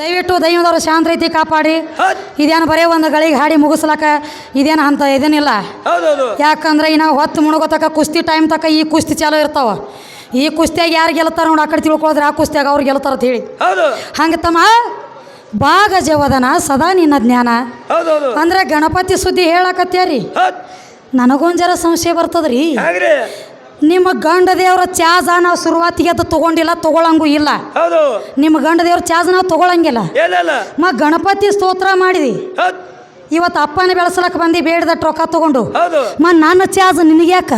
ದಯವಿಟ್ಟು ದೈವದವ್ರ ಶಾಂತ ರೀತಿ ಕಾಪಾಡಿ ಇದೇನು ಬರೇ ಒಂದು ಗಳಿಗೆ ಹಾಡಿ ಮುಗಿಸ್ಲಕ್ಕ? ಇದೇನು ಅಂತ ಇದೇನಿಲ್ಲ. ಯಾಕಂದ್ರೆ ಇನ್ನು ಹೊತ್ತು ಮುಣಗೋತಕ್ಕ ಕುಸ್ತಿ ಟೈಮ್ ತಕ ಈ ಕುಸ್ತಿ ಚಾಲೋ ಇರ್ತಾವ. ಈ ಕುಸ್ತಿಯಾಗ ಯಾರು ಗೆಲ್ತಾರ ನೋಡಿ ಆ ಕಡೆ ತಿಳ್ಕೊಳಿದ್ರೆ ಆ ಕುಸ್ತಿಯಾಗ ಅವ್ರು ಗೆಲ್ತಾರ ಅಂತ ಹೇಳಿ. ಹಂಗೆ ತಮ್ಮ ಭಾಗ ಜವದನ ಸದಾ ನಿನ್ನ ಜ್ಞಾನ. ಅಂದ್ರೆ ಗಣಪತಿ ಸುದ್ದಿ ಹೇಳಕತ್ತೇರಿ ನನಗೊಂಜರ ನನಗೊಂದು ಜರ ಸಂಶಯ ಬರ್ತದ್ರಿ? ನಿಮ್ಮ ಗಂಡ ದೇವ್ರ ಚಾಜ ನಾವು ಶುರುವಾತಿಗೆ ಅದು ತಗೊಂಡಿಲ್ಲ ತಗೊಳಂಗೂ ಇಲ್ಲ. ಹೌದು. ನಿಮ್ಮ ಗಂಡ ದೇವ್ರ ಚಾಜ ನಾವು ತಗೊಳಂಗಿಲ್ಲ. ಮಾ ಮ ಗಣಪತಿ ಸ್ತೋತ್ರ ಮಾಡಿದಿ. ಇವತ್ತು ಅಪ್ಪನ ಬೆಳೆಸಲಕ್ಕೆ ಬಂದು ಬೇಡದ ರೊಕ್ಕ ತಗೊಂಡು. ಹೌದು. ಮ ನನ್ನ ಚಾಜ್ ನಿನಗ್ಯಾಕ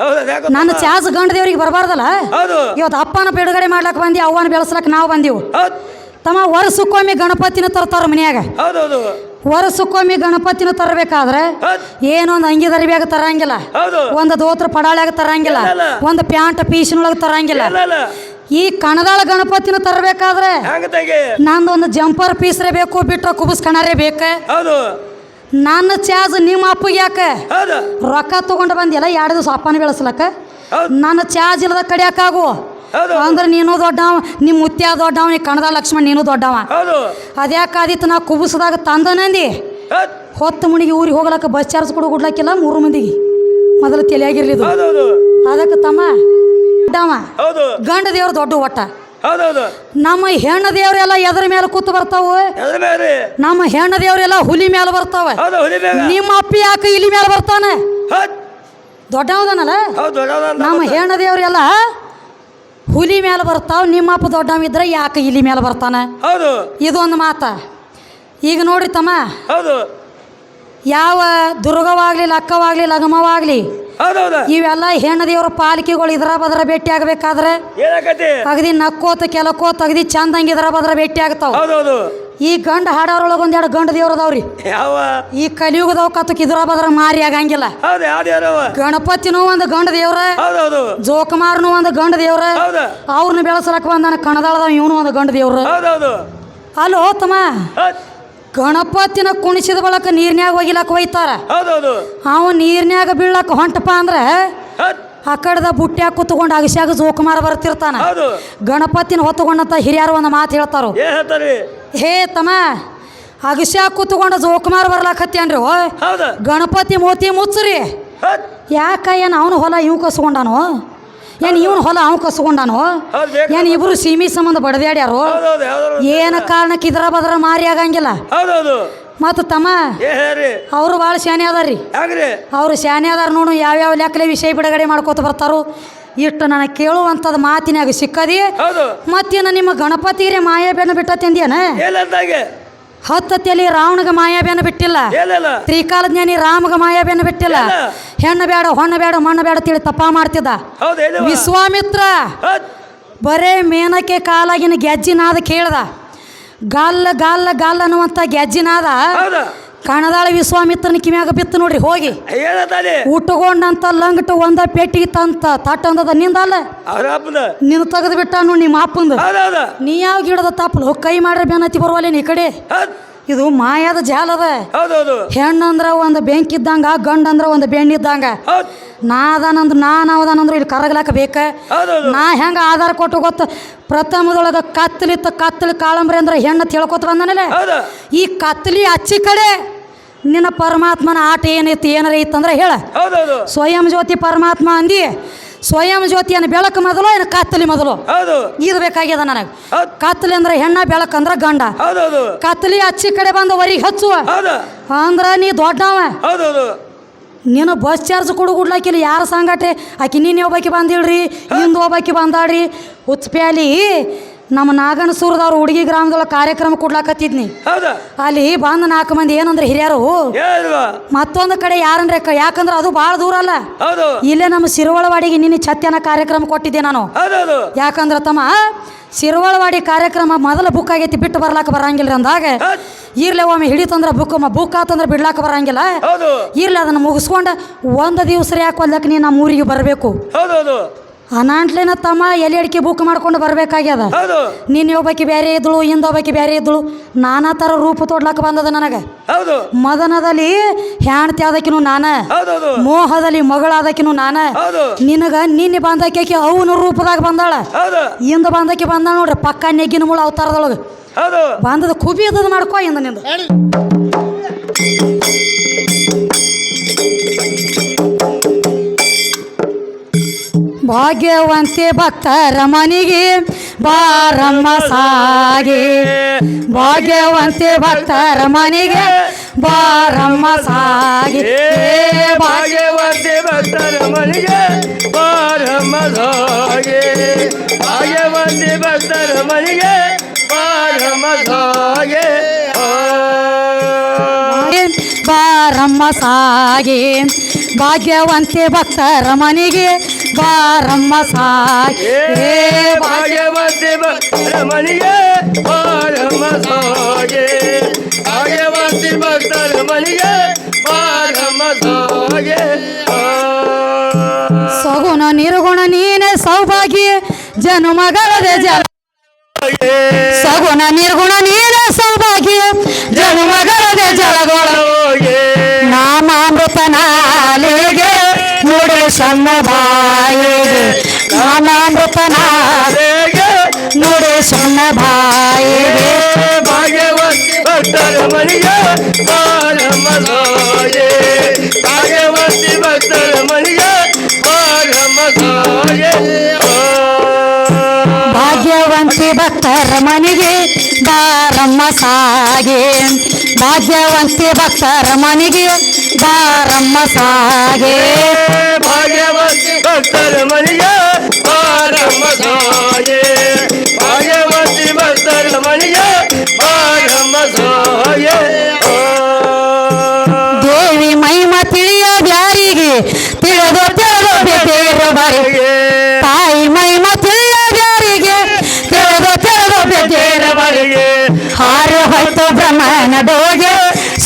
ಹೌದು ಯಾಕೆ ನನ್ನ ಚಾಜ್ ಗಂಡ ದೇವ್ರಿಗೆ ಬರಬಾರ್ದಲ್ಲ ಇವತ್ತು ಅಪ್ಪನ ಬಿಡುಗಡೆ ಮಾಡ್ಲಕ್ಕೆ ಬಂದು ಅವ್ವನ ಬೆಳೆಸಲಕ್ಕೆ ನಾವು ಬಂದೀವು. ತಮ್ಮ ವರ್ಷಕ್ಕೊಮ್ಮೆ ಗಣಪತಿನ ತರ್ತಾರ ಮನ್ಯಾಗ. ವರ್ಷಕ್ಕೊಮ್ಮೆ ಗಣಪತಿನ ತರಬೇಕಾದ್ರೆ ಏನೋ ಏನೊಂದು ಅಂಗಿ ದರಿಬ್ಯಾಗ ತರಂಗಿಲ್ಲ. ಒಂದು ದೋತ್ರ ಪಡಾಳ್ಯಾಗ ತರಂಗಿಲ್ಲ. ಒಂದು ಪ್ಯಾಂಟ್ ಪೀಸಿನೊಳಗೆ ತರಂಗಿಲ್ಲ. ಈ ಕಣದಾಳ ಗಣಪತಿನ ತರಬೇಕಾದ್ರೆ ನಂದು ಒಂದು ಜಂಪರ್ ಪೀಸ್ರೆ ಬೇಕು ಬಿಟ್ರೆ ಕುಬಸ್ ಕಣರೇ ಬೇಕು? ನನ್ನ ಚಾರ್ಜ್ ನಿಮ್ಮ ಅಪ್ಪಗೆ ಯಾಕೆ? ರೊಕ್ಕ ತಗೊಂಡು ಬಂದಿಲ್ಲ ಎರಡು ದಿವಸ ಅಪ್ಪನ ಬೆಳೆಸ್ಲಕ್ಕ? ನನ್ನ ಚಾರ್ಜ್ ಇಲ್ಲದ ಕಡಿಯಕ್ಕಾಗು ಹೌದು ಅಂದ್ರೆ ನೀನು ದೊಡ್ಡವ ನಿಮ್ಮ ಮುತ್ಯ ದೊಡ್ಡವ ನೀ ಕಣದ ಲಕ್ಷ್ಮಣ್ ನೀನು ದೊಡ್ಡವ. ಹೌದು. ಅದ್ಯಾಕಾದಿತ್ತು ನಾ ಕುಬಸದಾಗ ತಂದನಂದಿ ಹೊತ್ತು ಮುಣಿಗೆ ಊರಿಗೆ ಹೋಗ್ಲಕ್ಕ ಬಸ್ ಚಾರ್ಜ್ ಕೊಡು ಕೊಡ್ಲಕ್ಕಿಲ್ಲ ಮೂರು ಮಂದಿಗೆ. ಮೊದಲು ತಲೆಯಾಗಿರ್ಲಿದು ಅದಕ್ಕೆ ತಮ್ಮ ದೊಡ್ಡವ. ಗಂಡ ದೇವ್ರ ದೊಡ್ಡ ಒಟ್ಟ. ನಮ್ಮ ಹೆಣ್ಣ ದೇವರೆಲ್ಲ ಎದ್ರ ಮೇಲೆ ಕೂತು ಬರ್ತಾವ? ನಮ್ಮ ಹೆಣ್ಣ ದೇವರೆಲ್ಲ ಹುಲಿ ಮೇಲೆ ಬರ್ತಾವ. ನಿಮ್ಮ ಅಪ್ಪಿ ಯಾಕ ಇಲಿ ಮೇಲೆ ಬರ್ತಾನೆ? ದೊಡ್ಡವದನಲ್ಲ ನಮ್ಮ ಹೆಣ್ಣ ದೇವರೆಲ್ಲ ಹುಲಿ ಮೇಲೆ ಬರ್ತಾವ ನಿಮ್ಮಪ್ಪ ದೊಡ್ಡವಿದ್ರೆ ಯಾಕೆ ಇಲಿ ಮೇಲೆ ಬರ್ತಾನೆ? ಹೌದು. ಇದೊಂದು ಮಾತ. ಈಗ ನೋಡ್ರಿ ತಮ್ಮ. ಹೌದು. ಯಾವ ದುರ್ಗವಾಗ್ಲಿ ಲಕ್ಕವಾಗ್ಲಿ ಲಗಮವಾಗ್ಲಿ ಹೌದೌದು. ಇವೆಲ್ಲ ಹೆಣ್ಣು ದೇವರ ಪಾಲಿಕೆಗಳು ಇದ್ರ ಬದ್ರ ಭೇಟಿ ಆಗಬೇಕಾದ್ರೆ ಅಗದಿ ನಕ್ಕೋತ ಕೆಲಕೋತ ಅಗದಿ ಚಂದಂಗೆ ಇದ್ರ ಬದ್ರ ಭೇಟಿ ಆಗ್ತಾವ. ಹೌದೌದು. ಈ ಗಂಡ ಹಾಡೋರೊಳಗೆ ಒಂದೆರಡು ಗಂಡ ದೇವ್ರ ಅದಾವ್ರಿ. ಯಾವ? ಈ ಕಲಿಯುಗದವ್ ಇದ್ರ ಬದ್ರ ಮಾರಿ ಆಗಂಗಿಲ್ಲ. ಹೌದು ಯಾವ್ದು ಯಾರವ ಗಣಪತಿನೂ ಒಂದು ಗಂಡ ದೇವ್ರ ಹೌದು ಜೋಕುಮಾರ್ನು ಒಂದು ಗಂಡ ದೇವ್ರ ಹೌದು. ಅವ್ರನ್ನ ಬೆಳೆಸಲಕ್ಕ ಬಂದಾನ ಕಣದಾಳದವ ಇವನು ಒಂದು ಗಂಡ ದೇವ್ರ. ಹೌದು ಅಲ್ಲೋ ತಮ್ಮ? ಹೌದ್. ಗಣಪತಿನ ಕುಣಿಸಿದ ಬಳಕ ನೀರ್ನ್ಯಾಗ ಒಗಿಲಕ್ಕ ಒಯ್ತಾರ. ಹೌದು ಅವ ನೀರ್ನ್ಯಾಗ ಬೀಳಕ್ಕೆ ಹೊಂಟಪ್ಪ ಅಂದ್ರೆ ಹೌದ್. ಆ ಕಡೆದ ಬುಟ್ಟ್ಯಾಗ ಕುತ್ಕೊಂಡು ಅಗಸ್ಯಾಗ ಜೋಕುಮಾರ ಬರ್ತಿರ್ತಾನ. ಗಣಪತಿನ ಹೊತ್ತುಕೊಂಡಂತ ಹಿರಿಯರು ಒಂದು ಮಾತು ಹೇಳ್ತಾರೋ. ಹೇ ತಮ್ಮ ಅಗಸ್ಯಾಗ ಕುತ್ಕೊಂಡು ಜೋಕುಮಾರ ಬರ್ಲಾಕತ್ತೇನ್ರಿ ಓ ಗಣಪತಿ ಮೋತಿ ಮುಚ್ಚರಿ. ಯಾಕ ಏನು ಅವನು ಹೊಲ ಇವ್ ಕಸ್ಕೊಂಡಾನು? ಏನು ಇವನು ಹೊಲ ಅವ್ ಕಸ್ಕೊಂಡಾನು? ಏನು ಇಬ್ರು ಸೀಮಿ ಸಂಬಂಧ ಬಡದ್ಯಾಡ್ಯಾರು ಏನ ಕಾರಣಕ್ಕೆ ಇದ್ರ ಬದ್ರ ಮಾರಿ ಆಗಂಗಿಲ್ಲ? ಮತ್ತು ತಮ್ಮ ಹೇಳ್ರಿ. ಅವರು ಭಾಳ ಶಾನೆ ಅದಾರ್ರಿ. ಯಾಕ್ರಿ? ಅವರು ಶಾನೆ ಅದಾರ ನೋಡು ಯಾವ್ಯಾವ ಲೆಕ್ಕಲೆ ವಿಷಯ ಬಿಡುಗಡೆ ಮಾಡ್ಕೋತ ಬರ್ತಾರೋ ಇಷ್ಟು ನನಗೆ ಕೇಳುವಂಥದ್ದು ಮಾತಿನಾಗ ಸಿಕ್ಕದಿ. ಹೌದು. ಮತ್ತೇನು ನಿಮ್ಮ ಗಣಪತಿಗೆ ಮಾಯಾಬೇನ ಬಿಟ್ಟತ್ತಂದ್ಯಾನ ಏನಂತಾಗೆ ಹತ್ತತ್ತಿಯಲ್ಲಿ ರಾವಣಗ ಮಾಯಾಬೇನ ಬಿಟ್ಟಿಲ್ಲ. ತ್ರಿಕಾಲ ತ್ರಿಕಾಲಜ್ಞಾನಿ ರಾಮಗ ಮಾಯಾಬೇನ ಬಿಟ್ಟಿಲ್ಲ. ಹೆಣ್ಣು ಬೇಡ ಹೊಣ್ಣು ಬೇಡ ಮಣ್ಣು ಬೇಡ ತಿಳಿ ತಪ್ಪ ಮಾಡ್ತಿದ್ದ. ವಿಶ್ವಾಮಿತ್ರ ಬರೇ ಮೇನಕ್ಕೆ ಕಾಲಾಗಿನ ಗೆಜ್ಜಿನಾದ ಕೇಳ್ದ. ಗಲ್ಲ ಗಾಲ್ ಗಾಲ್ ಅನ್ನುವಂಥ ಗೆಜ್ಜಿನಾದ ಕಣದಾಳ ವಿಶ್ವಾಮಿತ್ರನ ಕಿಮ್ಯಾಗ ಬಿತ್ತು ನೋಡ್ರಿ ಹೋಗಿ. ಉಟ್ಟುಕೊಂಡಂತ ಉಟ್ಕೊಂಡಂತ ಲಂಗಟ್ಟು ಒಂದ ಪೆಟ್ಟಿಗೆ ತಂತ ತಟ್ಟ ಅಂದದ ನಿಂದಲ್ಲ ನಿನ್ನ ತೆಗೆದು ಬಿಟ್ಟ ನಿಮ್ಮ ಅಪ್ಪಂದು. ನೀ ಯಾವ ಗಿಡದ ತಪ್ಪಲು ಕೈ ಮಾಡ್ರಿ ಬೆನ್ನತ್ತಿ ಬರ್ವಲ್ಲ ನೀ ಕಡೆ. ಇದು ಮಾಯಾದ ಜಾಲ ಅದ. ಹೌದೌದು. ಹೆಣ್ಣಂದ್ರ ಒಂದು ಬೆಂಕಿ ಇದ್ದಂಗ ಗಂಡಂದ್ರ ಒಂದು ಬೆಣ್ಣೆ ಇದ್ದಂಗ. ಹೌದು. ನಾ ಅದಾನಂದ್ರ ನಾನು ಅವದಾನಂದ್ರ ಇಲ್ಲಿ ಕರಗ್ಲಾಕ ಬೇಕ. ಹೌದೌದು. ನಾ ಹೆಂಗ ಆಧಾರ ಕೊಟ್ಟು ಗೊತ್ತ? ಪ್ರಥಮದೊಳಗ ಕತ್ತಲಿತ್ತ ಕತ್ತಲಿ ಕಾಳಂಬ್ರಿ ಅಂದ್ರೆ ಹೆಣ್ಣು ತಿಳ್ಕೊತ ಬಂದನಲ್ಲ? ಹೌದು. ಈ ಕತ್ತಲಿ ಅಚ್ಚಿ ಕಡೆ ನಿನ್ನ ಪರಮಾತ್ಮನ ಆಟ ಏನೈತಿ ಏನಾರ ಇತ್ತಂದ್ರೆ ಹೇಳ. ಹೌದೌದು. ಸ್ವಯಂ ಜ್ಯೋತಿ ಪರಮಾತ್ಮ ಅಂದಿ ಸ್ವಯಂ ಜ್ಯೋತಿಯನ್ನು ಬೆಳಕು ಮೊದಲು ಏನು ಕತ್ತಲಿ ಮೊದಲು? ಹೌದು. ಇದು ಬೇಕಾಗ್ಯದ ನನಗೆ ಕತ್ತಲಿ ಅಂದ್ರೆ ಹೆಣ್ಣ ಬೆಳಕಂದ್ರ ಗಂಡ. ಹೌದೌದು ಕತ್ತಲಿ ಅಚ್ಚಿ ಕಡೆ ಬಂದು ವರಿಗೆ ಹಚ್ಚುವ. ಅಂದ್ರೆ ಅಂದ್ರ ನೀ ದೊಡ್ಡವ. ನೀನು ಬಸ್ ಚಾರ್ಜ್ ಕೊಡು ಕೊಡ್ಲಾಕಿಲ್ಲ ಯಾರ ಸಂಗಟೆ? ಆಕಿ ನೀನು ಒಬ್ಬಾಕಿ ಬಂದಿಳ್ರಿ ಹಿಂದೆ ಒಬ್ಬಾಕಿ ಬಂದಾಡ್ರಿ ಹುಚ್ಚಪ್ಯಾಲಿ ನಮ್ಮ ನಾಗನಸೂರದವ್ರು ಹುಡುಗಿ ಗ್ರಾಮದೊಳಗೆ ಕಾರ್ಯಕ್ರಮ ಕೊಡ್ಲಾಕತ್ತಿದ್ನಿ. ಹೌದ? ಅಲ್ಲಿ ಬಂದ ನಾಲ್ಕು ಮಂದಿ ಏನಂದ್ರೆ ಹಿರಿಯರು. ಮತ್ತೊಂದು ಕಡೆ ಯಾರಂದ್ರೆ ಕ- ಯಾಕಂದ್ರೆ ಅದು ಬಹಳ ದೂರ ಅಲ್ಲ. ಹೌದು. ಇಲ್ಲೇ ನಮ್ಮ ಸಿರುವಳವಾಡಿಗೆ ನಿನ್ನೆ ಛತ್ಯನ ಕಾರ್ಯಕ್ರಮ ಕೊಟ್ಟಿದ್ದೆ ನಾನು. ಹೌದೌದು. ಯಾಕಂದ್ರೆ ತಮ್ಮ ಸಿರುವಳವಾಡಿ ಕಾರ್ಯಕ್ರಮ ಮೊದಲ ಬುಕ್ ಆಗೈತಿ ಬಿಟ್ಟು ಬರ್ಲಾಕ ಬರಂಗಿಲ್ಲ ಅಂದಾಗ. ಹೌದ್. ಇರ್ಲಿ ಒಮ್ಮೆ ಹಿಡಿತಂದ್ರ ಬುಕ್ ಬುಕ್ ಆತಂದ್ರೆ ಬಿಡ್ಲಾಕ ಬರಂಗಿಲ್ಲ. ಹೌದು. ಇರ್ಲಿ ಅದನ್ನ ಮುಗಿಸ್ಕೊಂಡು ಒಂದು ದಿವಸ ಯಾಕೆ ಒಲ್ಲಕ್ಕೆ ನೀ ನಮ್ಮ ಊರಿಗೆ ಬರಬೇಕು. ಹೌದೌದು. ಅನಾಂಟ್ಲೇನ ತಮ್ಮ ಎಲೆ ಅಡಿಕೆ ಬುಕ್ ಮಾಡ್ಕೊಂಡು ಬರ್ಬೇಕಾಗ್ಯದ. ಹೌದು. ನೀನು ಒಬ್ಬಾಕಿ ಬೇರೆ ಇದ್ಳು ಹಿಂದ ಒಬ್ಬಾಕಿ ಬೇರೆ ಇದ್ಳು. ನಾನಾ ಥರ ರೂಪ ತೋಡ್ಲಕ್ಕ ಬಂದದ ನನಗೆ. ಹೌದು. ಮದನದಲ್ಲಿ ಹೆಣ್ತಿ ಆದಕಿನೂ ನಾನ. ಹೌದೌದು ಮೋಹದಲ್ಲಿ ಮಗಳಾದಕಿನೂ ನಾನ. ಹೌದು. ನಿನಗ ನಿನ್ನೆ ಬಂದಕ್ಕೆ ಅವನ ರೂಪದಾಗ ಬಂದಾಳ. ಹಿಂದ. ಬಾಂಧಕಿ ಬಂದಕ್ಕೆ ಬಂದಾಳ ನೋಡ್ರಿ ಪಕ್ಕ ನೆಗ್ಗಿನ ಮುಳ ಅವತಾರದೊಳಗೆ. ಹೌದು. ಬಂದದ ಕುಬಿ ಅದ ಮಾಡ್ಕೋ ಇಂದ ನಿಂದ. ಭಾಗ್ಯವಂತೆ ಭಕ್ತರ ಮನೆಗೆ ಬಾರಮ್ಮ ಸಾಗೆ. ಭಾಗ್ಯವಂತೆ ಭಕ್ತರ ಮನೆಗೆ ಬಾರಮ್ಮ ಸಾಗೆ. ಭಾಗ್ಯವಂತೆ ಭಕ್ತರ ಮನೆಗೆ ಬಾರಮ್ಮ ಸಾಗೆ. ಭಾಗ್ಯವಂತೆ ಭಕ್ತರ ಮನೆಗೆ ಬಾರಮ್ಮ ಸಾಗೆ. ಬಾರಮ್ಮ ಸಾಗೆ. ಭಾಗ್ಯವಂತೆ ಭಕ್ತರ ಮನೆಗೆ ಬಾರಮ್ಮ ಸಾಗೆ. ಭಾಗ್ಯವಂತೆ ಭಕ್ತರ ಮನೆಗೆ ಬಾರಮ್ಮ ಸಾಗೆ. ಭಾಗ್ಯವಂತೆ ಭಕ್ತರ ಮನೆಗೆ ಬಾರಮ್ಮ ಸಾಗೆ. ಸಗುಣ ನಿರ್ಗುಣ ನೀನೆ ಸೌಭಾಗ್ಯ ಜನುಮಗಳದೆ ಜಲ ಸಗುಣ ನಿರ್ಗುಣ ನೀನೆ ಸೌಭಾಗ್ಯ ಜನುಮಗಳದೆ ಜಲಗೋಳ ಭಕ್ತರ ಮನೆಗೆ ಬಾರಮ್ಮ ಸಾಗೆ ಭಾಗ್ಯವಂತಿ ಭಕ್ತರ ಮನೆಗೆ ಬಾರಮ್ಮ ಸಾಗೆ ಭಾಗ್ಯವಂತಿ ಭಕ್ತರ ಮನೆಗೆ ಬಾರಮ್ಮ ಸಾಗೆ. ಭಾಗ್ಯವಂತಿ ಭಕ್ತರ ಮನೆಗೆ ಬಾರಮ್ಮ ಸಾಗೆ. ಡೋಗೆ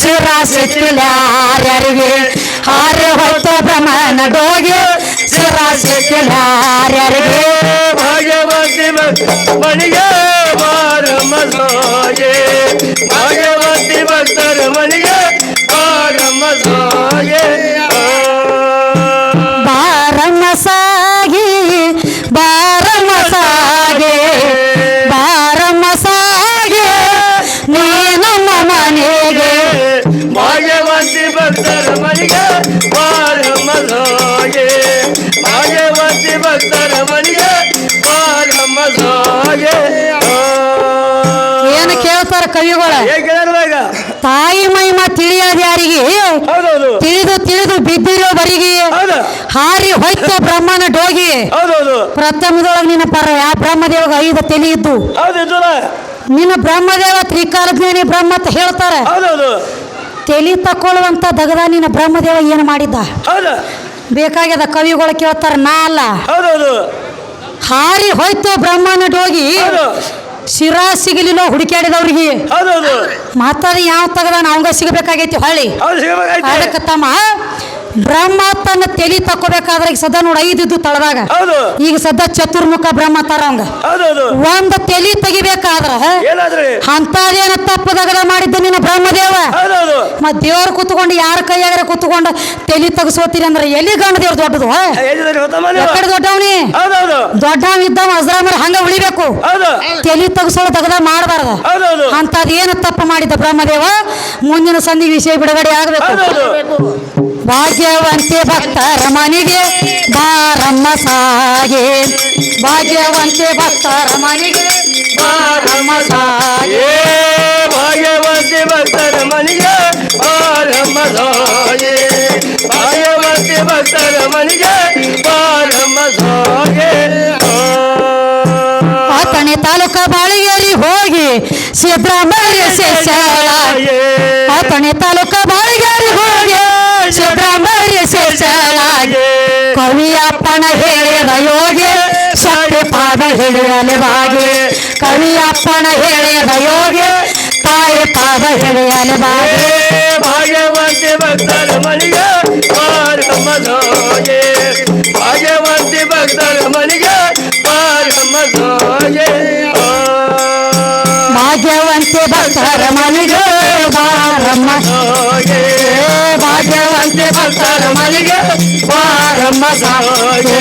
ಶಿರ ಸಿಕ್ಕಿಲ್ಯಾರ್ಯರಿಗೆ ಹಾರ ಹೊತ್ತು ಬ್ರಹ್ಮನ ಡೋಗೆ ಶಿರ ಸಿಕ್ಕಿಲ್ಯಾರ್ಯರಿಗೆ ಭಾಗ್ಯವಂತಿ ಮನೆಗೆ ಏನು ಕೇಳ್ತಾರ ಕವಿಗಳ? ತಾಯಿ ಮಹಿಮ ತಿಳಿಯದ ಯಾರಿಗೆ? ತಿಳಿದು ತಿಳಿದು ಬಿದ್ದಿರೋ ಬರಿಗೆ? ಹೌದು. ಹಾರಿ ಹೊಯ್ತ ಬ್ರಹ್ಮನ ಡೋಗಿ? ಹೌದು ಪ್ರಥಮದೊಳಗೆ ನಿನ್ನ ಪರ ಯಾವ ಬ್ರಹ್ಮದೇವಗ ಐದು ತಲೆ ಇದ್ದು. ನಿನ್ನ ಬ್ರಹ್ಮದೇವ ತ್ರಿಕಾಲಜ್ಞಾನಿ ಬ್ರಹ್ಮ ಅಂತ ಹೇಳ್ತಾರೆ. ತಲೆ ತಕ್ಕೊಳ್ಳುವಂತ ದಗದ ನಿನ್ನ ಬ್ರಹ್ಮದೇವ ಏನು ಮಾಡಿದ್ದ? ಹೌದು. ಬೇಕಾಗ್ಯದ ಕವಿಗಳು ಕೇಳ್ತಾರ ನಾ ಅಲ್ಲ. ಹೌದೌದು. ಹಾರಿ ಹೋಯ್ತು ಬ್ರಹ್ಮನ ಹೋಗಿ ಹೌದು. ಶಿರಾ ಸಿಗಲಿಲ್ಲ ಹುಡುಕ್ಯಾಡಿದವ್ರಿಗೆ ಹೌದು ಮಾತಾಡ ಯಾವ ತಗದ ಅವಂಗ ಸಿಗಬೇಕಾಗೈತಿ ಹೊಳ್ಳಿ. ಹೌದು ಅದಕ್ಕೆ ತಮ್ಮ ಬ್ರಹ್ಮ ತನ್ನ ತೆಲಿ ತಕೋಬೇಕಾದ್ರೆ ಈಗ ಸದಾ ನೋಡಿ ಐದಿದ್ದು ತಳದಾಗ. ಹೌದು. ಈಗ ಸದಾ ಚತುರ್ಮುಖ ಬ್ರಹ್ಮ ತರ ಅವಂಗ. ಒಂದು ತಲಿ ತೆಗಿಬೇಕಾದ್ರ ಏನ ಅಂತದೇನ ತಪ್ಪದಾಗ ಮಾಡಿದ್ದ ನಿನ್ನ ಬ್ರಹ್ಮದೇವ? ಹೌದೌದು ಮತ್ ದೇವ್ರು ಕೂತ್ಕೊಂಡು ಯಾರ ಕೈಯಾಗರ ಕೂತ್ಕೊಂಡು ತಲೆ ತಗಸೋತೀರಿ ಅಂದ್ರೆ ಎಲ್ಲಿ ಗಂಡ ದೇವ್ರ ದೊಡ್ಡದು? ಎಕಡೆ ದೊಡ್ಡವನಿ ದೊಡ್ಡವ ಇದ್ದವ ಅಜ್ರಾಮರ್ ಹಂಗ ಉಳಿಬೇಕು. ತಲಿ ತಗಸೋಳು ತಗದ ಮಾಡಬಾರ್ದ. ಅಂತ ಅದೇನು ಏನು ತಪ್ಪು ಮಾಡಿದ್ದ ಬ್ರಹ್ಮದೇವ? ಮುಂದಿನ ಸಂಧಿ ವಿಷಯ ಬಿಡುಗಡೆ ಆಗಬೇಕು. ಭಾಗ್ಯವಂತೆ ಭಕ್ತರ ಮನೆಗೆ ಬಾರಮ್ಮ ಸಾಗೆ. ಭಾಗ್ಯವಂತೆ ಭಕ್ತರ ಮನೆಗೆ ಬಾರಮ್ಮ ಸಾಗೆ. ಏ ಭಾಗ್ಯವಂತಿ ಭಕ್ತರ ಮನೆಗೆ ಬಾರಮ್ಮ ಸಾಗೆ ಭಾಗ್ಯವಂತಿ ಭಕ್ತರ ಮನೆಗೆ ಬಾರಮ್ಮ ಸಾಗೆ ಆತಣೆ ತಾಲೂಕ ಬಾಳಿಗೇರಿ ಹೋಗಿ ಸಿದ್ದರಾಮಯ್ಯ ಶೇಷಾಳ ಆತಣೆ ತಾಲೂಕ ಬಾಳಿಗೇರಿ ಹೋಗಿ ಸಿದ್ದರಾಮಯ್ಯ ಶೇಷಾಳಾಗಿ ಕವಿಯಪ್ಪನ ಹೇಳಿದ ಯೋಗಿ ಶಕ್ತಿ ಪಾದ ಹಿಡಿಯಲು ಬಾಗಿ ಕವಿಯಪ್ಪನ ಹೇಳಿದ ಯೋಗಿ ತಾಯಿ ಪಾದ ಹಿಡಿಯಲು ಬಾಗಿ ಏ ಭಾಗ್ಯವಂತಿ ಭಕ್ತರ ಮನೆಗೆ ಪಾರಮ್ಮ ಸಾಗೆ ಭಾಗ್ಯವಂತಿ ಭಕ್ತರ ಮನೆಗೆ ಬಾರಮ್ಮ ಸಾಗೆ ಭಾಗ್ಯವಂತೆ ಭಕ್ತರ ಮನೆಗೆ ಬಾರಮ್ಮ ಸಾಗೆ ಭಾಗ್ಯವಂತೆ ಭಕ್ತರ ಮನೆಗೆ ಪಾರಮ್ಮ ಸಾಗೆ